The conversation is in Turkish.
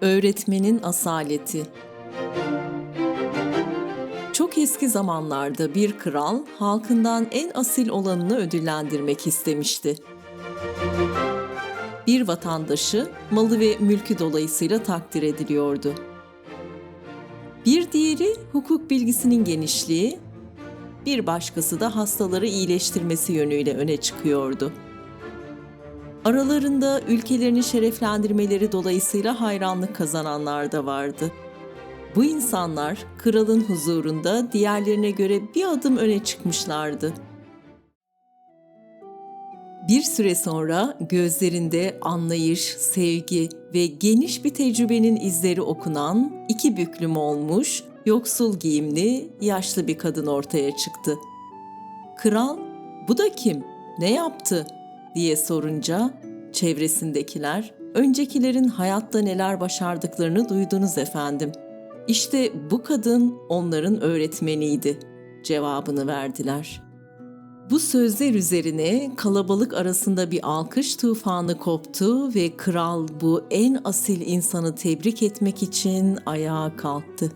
Öğretmenin asaleti Çok eski zamanlarda bir kral halkından en asil olanını ödüllendirmek istemişti. Bir vatandaşı malı ve mülkü dolayısıyla takdir ediliyordu. Bir diğeri hukuk bilgisinin genişliği, bir başkası da hastaları iyileştirmesi yönüyle öne çıkıyordu. Aralarında ülkelerini şereflendirmeleri dolayısıyla hayranlık kazananlar da vardı. Bu insanlar kralın huzurunda diğerlerine göre bir adım öne çıkmışlardı. Bir süre sonra gözlerinde anlayış, sevgi ve geniş bir tecrübenin izleri okunan iki büklüm olmuş, yoksul giyimli, yaşlı bir kadın ortaya çıktı. Kral, bu da kim? Ne yaptı? Diye sorunca çevresindekiler öncekilerin hayatta neler başardıklarını duydunuz efendim. İşte bu kadın onların öğretmeniydi cevabını verdiler. Bu sözler üzerine kalabalık arasında bir alkış tufanı koptu ve kral bu en asil insanı tebrik etmek için ayağa kalktı.